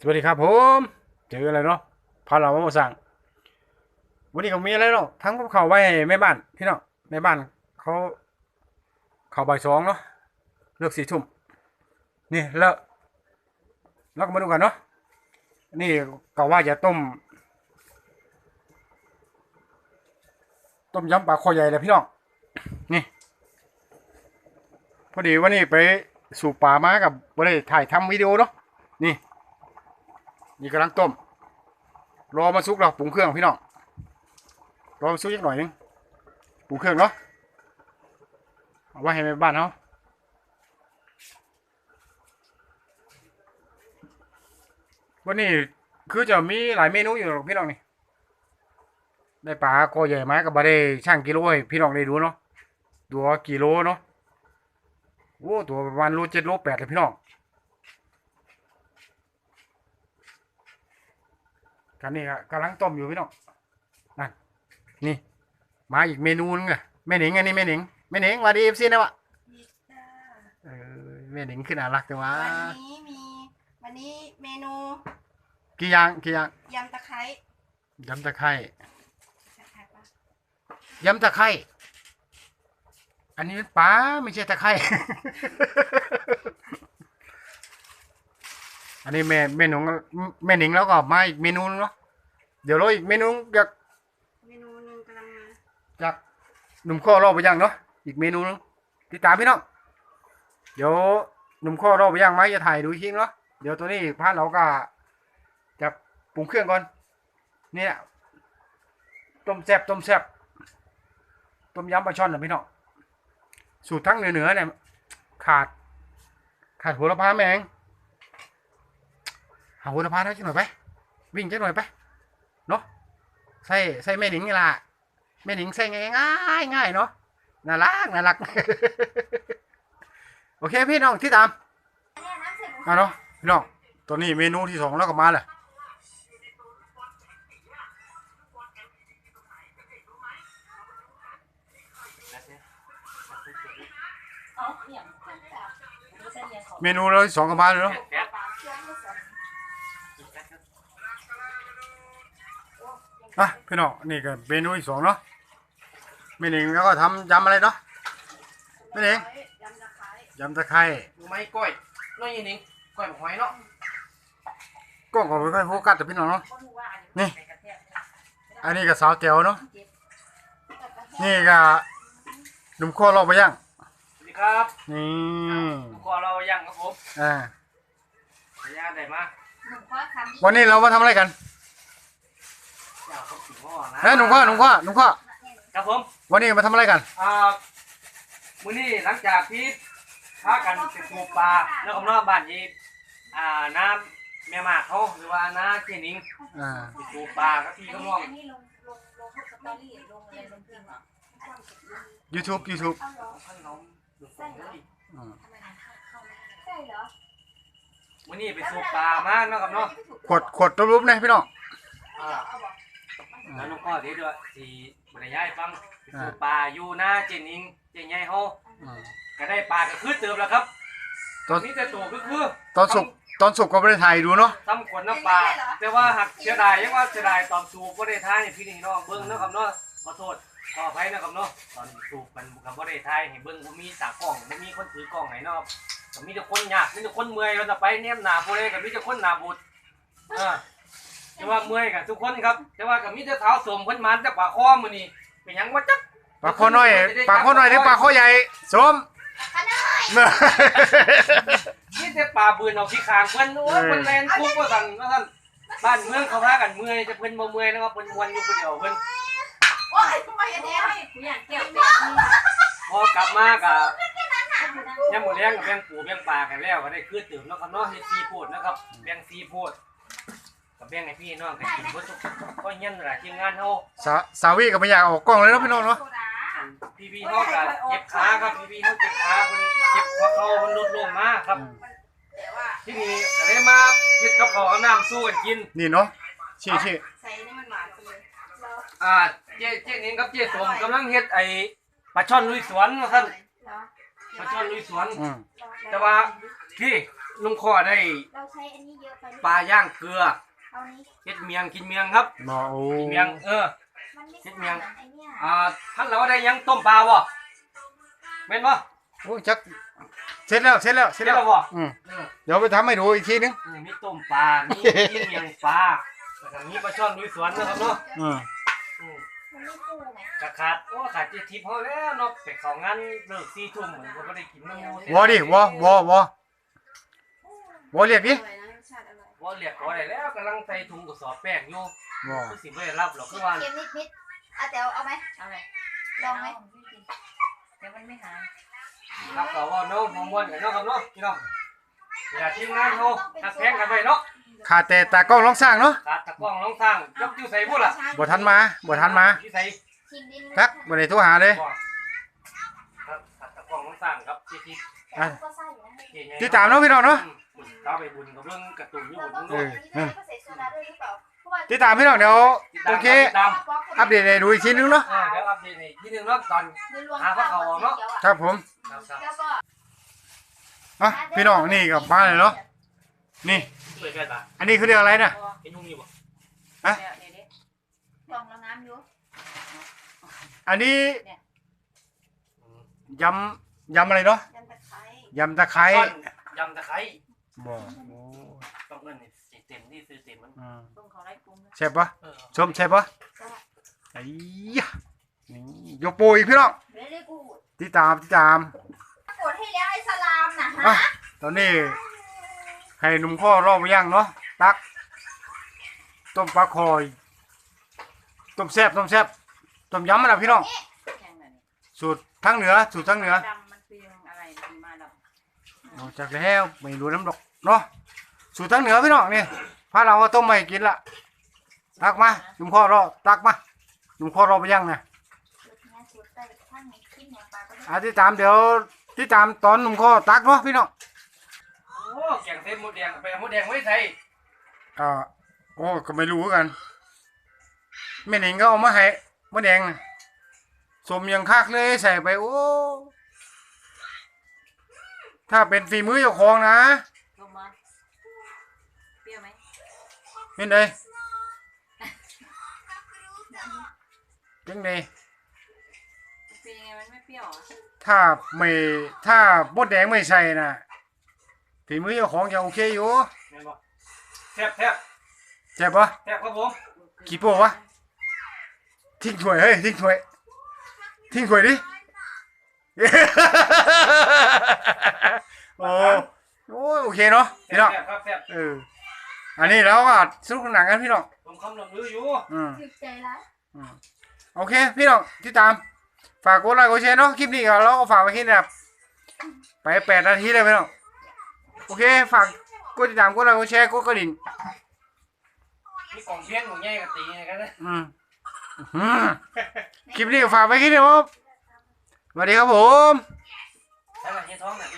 สวัสดีครับผมเจออะไรเนาะพาเรามาสั่งวันนี้ก็มีอะไรเนาะทั้งกับเขาไว้ให้แม่บ้านพี่เน้องแม่บ้านเขาเขาบ่ายสองเนาะเลือกสี่ทุ่มนี่แล้วแล้วก็มาดูกันเนาะนี่ก็ว่าจะต้ม ต้มยำปลาคอใหญ่เลยพี่น้องนี่ พอดีวันนี้ไปสู่ป่ามากับบ่ได้ถ่ายทำวิดีโอเนาะนี่ นี่กำลังต้ม รอมาสุกแล้วปรุงเครื่องพี่น้อง รอมาสุกอีกหน่อยนึงปรุงเครื่องเนาะ เอาไว้ให้แม่บ้านเขาวันนี้คือจะมีหลายเมนูอยู่หรอกพี่น้องนี่ ได้ปลาคอใหญ่ไหมกับบาได้ช่างกิโลให้พี่น้องได้ดูเนาะดูว่ากิโลเนาะ โอ้ ตัวประมาณโลเจ็ดโลแปดเลยพี่น้อง กันนี่ก็กำลังต้มอยู่พี่น้องนั่นนี่ มาอีกเมนูนึงอะแม่หนิงอันนี้แม่หนิงแม่หนิงสวัสดีเอฟซีนะวะดีจ้าเออแม่หนิงขึ้นน่ารักจังวะวันนี้มีวันนี้เมนูกี่อย่างกี่อย่างยำตะไคร้ยำตะไคร้ตะไคร้ปะยำตะไคร้อันนี้เป็นปลาไม่ใช่ตะไคร้ อันนี้แม่แม่หนิงแม่หนิงแล้วก็มาอีกเมนูนึงเนาะเดี๋ยวเราอีกเมนูจากเมนูหนึงกำลังมาจากหนุ่มข้อรอบไปย่างเนาะอีกเมนูนึงติดตามพี่น้องเดี๋ยวหนุ่มข้อรอบไปย่างไหมจะถ่ายดูอีกทีเนาะเดี๋ยวตัวนี้พานเราก็จะปรุงเครื่องก่อนเนี่ยต้มแซ่บต้มแซ่บต้มยำปลาช่อนนะพี่น้องสูตรทั้งเหนือเหนือๆเนี่ยขาด ขาดหัวละพาแมง หาหัวละพาได้จังหน่อยไป วิ่งจังหน่อยไป เนาะใส่ใส่แม่หนิงนี่ล่ะแม่หนิงใส่ง่ายง่ายง่ายเนาะน่ารักน่ารัก โอเคพี่น้องที่ตามมาเนาะพี่น้องตัวนี้เมนูที่สองแล้วก็มาเลยเอาอย่างดูเส้นเรียงของเมนูเราที่สองก็มาเลยเนาะ อะพี่น้องนี่ก็เมนูที่สองเนาะแม่หนิงแล้วก็ทำยำอะไรเนาะแม่หนิงยำตะไคร้ยำตะไคร้รู้ไหมก้อยน้อยนิงก้อยหอยเนาะกล้องก็ไม่ค่อยโฟกัสแต่พี่น้องเนาะก็รู้ว่านี่ไปกระแทกอันนี้ก็สาวเตียวเนาะนี่ก็หนุ่มข้อรอบไปย่างสวัสดีครับนี่ขอเรายังครับผมอ่าขออนุญาตได้มาหนุ่มก็ทำวันนี้เรามาทำอะไรกัน อยากครับถึง พ่อนะเฮ้ยหนุ่มข้อหนุ่มข้อหนุ่มข้อครับผมวันนี้มาทำอะไรกันอ่ามื้อนี้หลังจากที่พากันไปปลูกปลาแล้วก็นอกบ้านที่อ่าน้ำแม่มากเขาหรือว่าน้าเจนิงอ่าไปปลูกปลากับพี่ก็ม่วง อันนี้ลงลงลงพวกสตอรี่ลงอะไรลงจริงอะ YouTube YouTube เอาเหรอท่านน้องดูฝนเลยอืมทำไมมันเข้าไม่ได้ใช่เหรอมื้อนี้ไปสูบปลามาเนาะครับเนาะขวดขวดรูปๆนะพี่น้องอ่าเอาบอก แล้วน้องพ่อเดี๋ยวด้วยสิบรรยายฟังไปสูบปลาอยู่หน้าเจนิงเจใหญ่เฮาอืมก็ได้ปลาก็คือเติมแล้วครับตอนนี่แต่ตัวก็คือตอนสุกตอนสุกก็ไม่ได้ถ่ายดูเนาะทำขวดน้ำปลาแต่ว่าหักเสียดายยังว่าเสียดายตอนสูบก็ได้ท้ายให้พี่นี่น้องเบิ้งเนาะครับเนาะขอโทษขออภัยนะครับเนาะตอนสูบมันกับบ่ได้ท้ายให้เบิ้งบ่มีตากล้องบ่มีคนถือกล้องให้เนาะก็มีแต่คนยากมีแต่คนเมื่อยเราจะไปแนมหน้าผู้ใดก็มีแต่คนหน้าบูดเออ แต่ว่าเมื่อยกันทุกคนครับ แต่ว่าก็มีแต่เท้าสวมเพิ่นมันจากปากคอมื้อนี้เป็นหยังบ่จักปลาข้อน้อยปลาข้อน้อยหรือปลาข้อใหญ่สมนี่แต่ปลาบืนเอาขี้คางเพิ่นโอ้ยเพิ่นแลนคุกว่าซั่นว่าซั่นบ้านเมืองเขาพากันเมื่อยแต่เพิ่นบ่เมื่อยนะครับเพิ่นม่วนอยู่ผู้เดียวเพิ่นโอ้ยทำไมอันโอ้เนี้ยยกูอยากเกี่ยวแบบนี้พอกลับมาก็ยามมื้อแลงก็แบ่งปูแบ่งปลากันแล้วก็ได้คือตื่มเนาะครับเนาะเฮ็ดซีฟู้ดนะครับแบ่งซีฟู้ด ก็แบ่งให้พี่น้องกันกินเบิดทุกก็ยันหลายทีมงานเฮาสาสาวีก็ไม่อยากออกกล้องเลยเนาะพี่น้องเนาะโซดาพี่ๆเฮาก็เจ็บขาครับพี่ๆเฮาเจ็บขาเพิ่นเจ็บหัวเข่าเพิ่นลดลงมาครับแต่ว่าที่นี่ก็ได้มาเฮ็ดกับข้าวกับน้ำสู้กันกิน นี่เนาะชี้ชี้ใส่นี่มันหวานไปเลยแล้วอ่าเจ๊เจ๊นิงกับเจ๊สมกำลังเฮ็ดไอ้ปลาช่อนลุยสวนว่าซั่นแล้วปลาช่อนลุยสวนอืมแต่ว่าที่ลุงคอได้เราใช้อันนี้เยอะไปนี่ปลาย่างเกลือ เอานี้เฮ็ดเมียงกินเมียงครับบ่โอ้กินเมียงเออ มันไม่คิใช่ดเหเมีมืยองนไอ้เนี่ยอ่าท่านเราได้ยังต้มปลาบ่แม่นบ่โอ้จักเสร็จแล้วเสร็จแล้วเสร็จเฮ็ดแล้วแล้วบ่อืมเออเดี๋ยวไปทำให้ดูอีกทีนึงนี่มีต้มปลามีกินเมียงปลาแล้วก็มีปลาช่อนลุยสวนนะครับเนาะอืมอืมมันไม่ปูไหมกะขาดโอ้ขาดเจ็ดทิพย์พอแล้วเนาะไปเข้างานเลิก4ทุ่มเหมือนบ่ได้กินน้ำหมูวอดิวอวอวอวอเรียกดิ อร่อยนะรสชาติอร่อยบ่เรียกขอได้แล้วกำลังใส่ถุงกระสอบแป้งอยู่วอคือสิบ่ได้รับหรอกคือว่าเค็มนิดนิดๆอะแต่เอาไหมเอาเลยลองไหมเดี๋ยวมันไม่หายครับก็เว่าน้องม่วนๆกันเนาะครับเนาะพี่น้องเวลาทีมงานเฮาทักแพงกันไว้เนาะขาดแต่ตากล้องลองสร้างเนาะขาดตะกล้องน้องสร้างยกอยู่ใส่พุ่นล่ะบ่ทันมาบ่ทันมาที่ใส่ชิมดินทักบ่ได้โทรหาเลยบ่ครับขาดตะกล้องน้องสร้างครับที่ที่อะก็ใส่อยู่นะที่ใหญ่ติดตามเนาะพี่น้องเนาะอืมเข้าไปบุญกับเรื่องการ์ตูนอยู่เราบุญต้องด้ใส่วยอันนี้ด้วยก็ใส่โซดาด้วยหรือเปล่าเพราะว่าติดตามพี่น้องเดี๋ยวโอเคติดตามอัปเดตให้ดูอีกทีนึงเนาะอ่าเดี๋ยวอัปเดตอีกทีหนึงเนาะตอนโดยรวมหาว่าเขาเอาเนอะขียวๆครับผมครับครับแล้วก็อะพี่น้องนี่กลับบ้านเลยเนาะนี่ช่วยกันป่ะอันนี้เขาเรียกอะไรนะเห็นยุ่งอยู่บ่เดี๋ยวเดี๋ยวเดี๋ยวกล่องแล้วน้ำอยู่อันนี้อืมยำยำอะไรเนาะยันตะไคร้ยำตะไคร้ ท่อนยำตะไคร้บ่ต้องเงินนี่เต็มที่ซื้อเต็มมัน อืมส่งเขาไล่กลุ่มเลยแซ่บปะเออส้มแซ่บปะไอ้ยะนี่ยกโปรอีกพี่น้องเรลี่กูดติดตามติดตาม กดให้แล้วไอ้สลามนะอะฮะตอนนี้ให้หนุ่มข้อรอบไปย่างเนาะตัก ต้มปลาคอย ต้มแซ่บต้มแซ่บต้มยำมันนะพี่น้องยังไงนี่สูตรทั้งเหนือสูตรทั้งเหนือดำมันคืออะไรดีมาดำนอกจากแล้วไม่รู้น้ำดอก เนาะสูตรทั้งเหนือพี่น้องนี่พาเราก็ต้มมาให้กินละตักมาหนุ่มข้อรอตักมาหนุ่มข้อรอไปย่างนะสูตรเนี้ยสูตรใส่ข้างในขึ้นแหนงปลาก็ได้อาติดตามเดี๋ยวติดตามตอนหนุ่มข้อตักเนาะพี่น้องโอ้แกงเส้นหมดแดงไปเอาหมดแดงไว้ใส่อ่าโอ้ก็ไม่รู้เหมือนกันแม่หนิงก็เอามาให้มะแดงน่ะสมยังคักเลยใส่ไปโอ้ถ้าเป็นฝีมือเจ้าของนะ เป็นไงจังไดมันเป็นยังไงมันไม่เปรี้ยวอะถ้าไม่ถ้ามดแดงไม่ใส่น่ะฝีมือเจ้าของจะโอเคอยู่แม่นบ่แซ่บแซ่บใช่ปะแซ่บครับผมกี่โป้วะทิ้งถ้วยเฮ้ยทิ้งถ้วยทิ้งถ้วยดิ โอ้โอ้ยโอเคเนาะแซ่พี่น้องบครับแซ่บเออ อันนี้เราก็สนุกหนังกันพี่น้องผมคำลำลืออยู่อืมถึกใจร้ายอืมโอเค พี่น้องที่ตาม ฝากกดไลค์กดแชร์เนาะคลิปนี้ก็เราก็ฝากไว้ที่นี่นะครับไปแปดนาทีเลยพี่น้องโอเค ฝากกดติดตามกดไลค์กดแชร์กดกระดิ่งมีกล่องเพี้ยนของใหญ่กับตีกันนะอืมอืมคลิปนี้ก็ฝากไว้ที่นี่ครับสวัสดีครับผม แล้วก็เฮียท้องน่ะ